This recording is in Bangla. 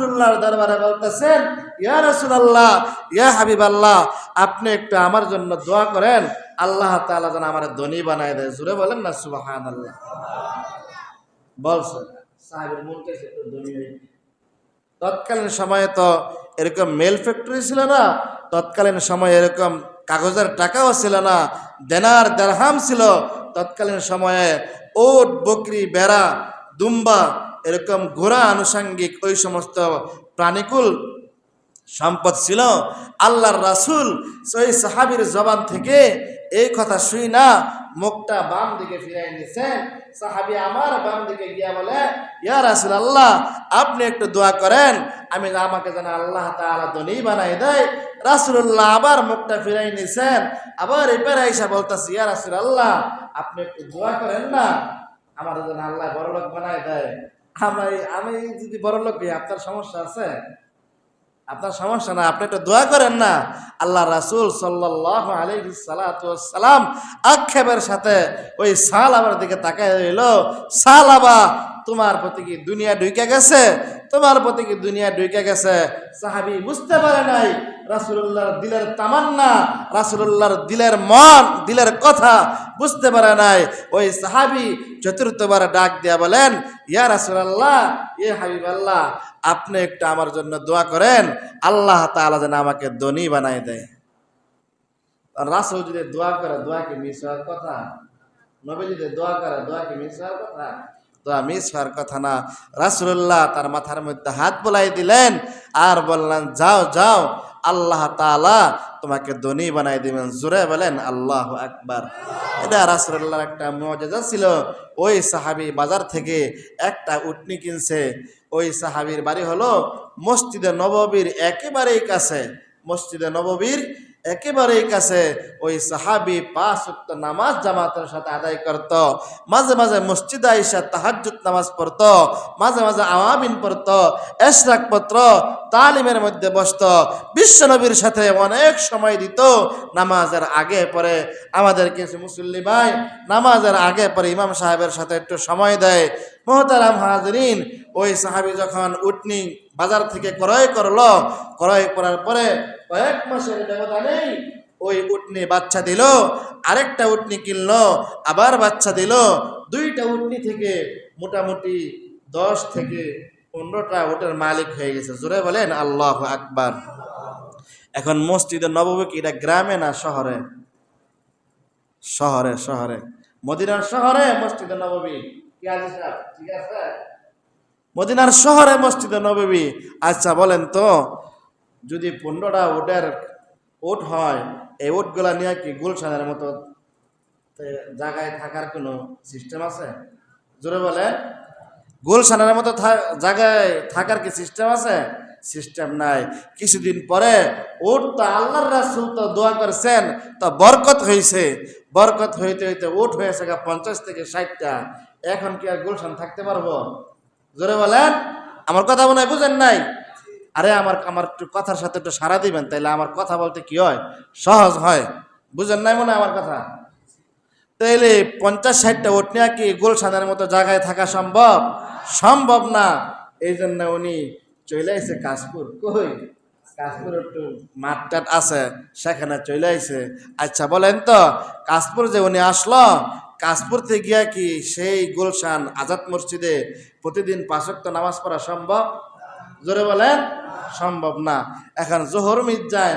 রাসূলুল্লাহর দরবারে বলতেছেন, ইয়া রাসূলুল্লাহ, ইয়া হাবিবাল্লাহ, আপনি একটু আমার জন্য দোয়া করেন, আল্লাহ তাআলা যেন আমার ধনী বানায় দেয়। জুড়ে বলেন না সুবাহান আল্লাহ বলছেন, সাহেবের। তৎকালীন সময়ে তো এরকম মেল ফ্যাক্টরি ছিল না, তৎকালীন সময়ে এরকম কাগজের টাকাও ছিল না, দেনার দেড়হাম ছিল। তৎকালীন সময়ে ওট, বকরি, বেড়া, দুম্বা এরকম ঘোড়া আনুষঙ্গিক ওই সমস্ত প্রাণীকুল সম্পদ ছিল। আল্লাহর রাসূল সেই সাহাবীর জবান থেকে এই কথা শুই না, মুখটা বাম দিকে ফিরাই নিছেন। সাহাবী আমার বাম দিকে গিয়া বলে, ইয়া রাসুল আল্লাহ আপনি একটু দোয়া করেন, আমি আমাকে যেন আল্লাহ তাআলা ধনী বানাই দেয়। রাসূলুল্লাহ আবার মুখটা ফিরাই নিছেন। আবার এপারে আইসা বলতাছি, ইয়া রাসুল আল্লাহ আপনি একটু দোয়া করেন না আমার যেন আল্লাহ বড়লোক বানাই দেয়। আমি আমি যদি বড় লোক আপনার সমস্যা আছে? আপনার সমস্যা না, আপনি একটা দোয়া করেন না। আল্লাহ রাসুল সাল্লাহ আলহি সালাম আক্ষেপের সাথে ওই সাল আবার দিকে তাকায় রইল সাল আবা তোমার প্রতি কি দুনিয়া ঢুকে গেছে? তোমার প্রতি কি দুনিয়া ঢুকে গেছে? সাহাবি বুঝতে পারে নাই। রাসুল্লাহর দিলের তামান্না রাসুল্লাহর দিলের মন, দিলের কথা বুঝতে পারে নাই। ওই সাহাবি চতুর্থবার ডাক দিয়া বলেন, ইয়া রাসুলাল্লাহ ইয়ে হাবিব আল্লাহ আপনি একটু আমার জন্য দোয়া করেন, আল্লাহ তাআলা যেন আমাকে ধনী বানাই দেয়। রাসূল যদি দোয়া করে, দোয়া কি মিস হওয়ার কথা? নবী যদি দোয়া করে, দোয়া কি মিস হওয়ার কথা? দোয়া মিস হওয়ার কথা না। রাসূলুল্লাহ তার মাথার মধ্যে হাত বোলাই দিলেন আর বললেন, যাও যাও, আল্লাহ তাআলা তোমাকে ধনী বানাই দিবেন। জোরে বলেন, আল্লাহ একবার এটা রাসূলুল্লাহর একটা মুআজিজা ছিল। ওই সাহাবী বাজার থেকে একটা উটনি কিনছে। ওই সাহাবীর বাড়ি হলো মসজিদে নববীর একেবারেই কাছে। মসজিদে নববীর একেবারেই কাছে ওই সাহাবি পাঁচ উক্ত নামাজ জামাতের সাথে আদায় করত। মাঝে মাঝে মসজিদ আইসা তাহাজ নামাজ পড়ত, মাঝে মাঝে আওয়াবিন পড়ত, এশরাক পত্র তালিমের মধ্যে বসত। বিশ্বনবীর সাথে অনেক সময় দিত, নামাজের আগে পরে। আমাদের কিছু মুসল্লি ভাই নামাজের আগে পরে ইমাম সাহেবের সাথে একটু সময় দেয়। মোহতারাম হাজরিন, ওই সাহাবি যখন উটনি বাজার থেকে ক্রয় করল, ক্রয় করার পরে কয়েক মাসের ব্যবধানেই ওই উটনি বাচ্চা দিল, আরেকটা উটনি কিনলো, আবার বাচ্চা দিল। দুইটা উটনি থেকে মোটামুটি দশ থেকে পনেরোটা ওটার মালিক হয়ে গেছে। জোরে বলেন, আল্লাহ আকবার। এখন মসজিদে নবমী কি এটা গ্রামে না শহরে? শহরে শহরে। মদিনার শহরে মসজিদে নবমী কি আছে? ঠিক আছে? মদিনার শহরে মসজিদে নবমী আচ্ছা বলেন তো, যদি পনেরোটা ওটের ওট হয়, এই ওটগুলা নিয়ে কি গুলশানের মতো জায়গায় থাকার কোনো সিস্টেম আছে? জোরে বলে গুলশানের মতো জায়গায় থাকার কি সিস্টেম আছে? সিস্টেম নাই। কিছুদিন পরে ওট তো আল্লাহর রাসূল তো দোয়া করছেন, তো বরকত হয়েছে বরকত হইতে হইতে ওট হয়েছে পঞ্চাশ থেকে ষাটটা। এখন কি আর গুলশান থাকতে পারব? জোরে বলেন। আমার কথা মনে বুঝেন নাই? আরে আমার আমার একটু কথার সাথে একটু সারা দিবেন, তাইলে আমার কথা বলতে কি হয়? সহজ হয়। বুঝেন নাই মনে আমার কথা? তাইলে পঞ্চাশ ষাটটা ওট নেওয়া কি গুলশানের মতো জায়গায় থাকা সম্ভব? সম্ভব না। এই জন্য উনি চলে আইছে কাশপুর কই? কাশপুর একটু মাঠ টাট আছে, সেখানে চলে আইছে। আচ্ছা বলেন তো কাশপুর যে উনি আসলো কাশপুর থেকে গিয়া কি সেই গুলশান আজাদ মসজিদে প্রতিদিন পাঁচক্ত নামাজ পড়া সম্ভব? জোরে বলেন, সম্ভব না। এখন জোহর মির্জায়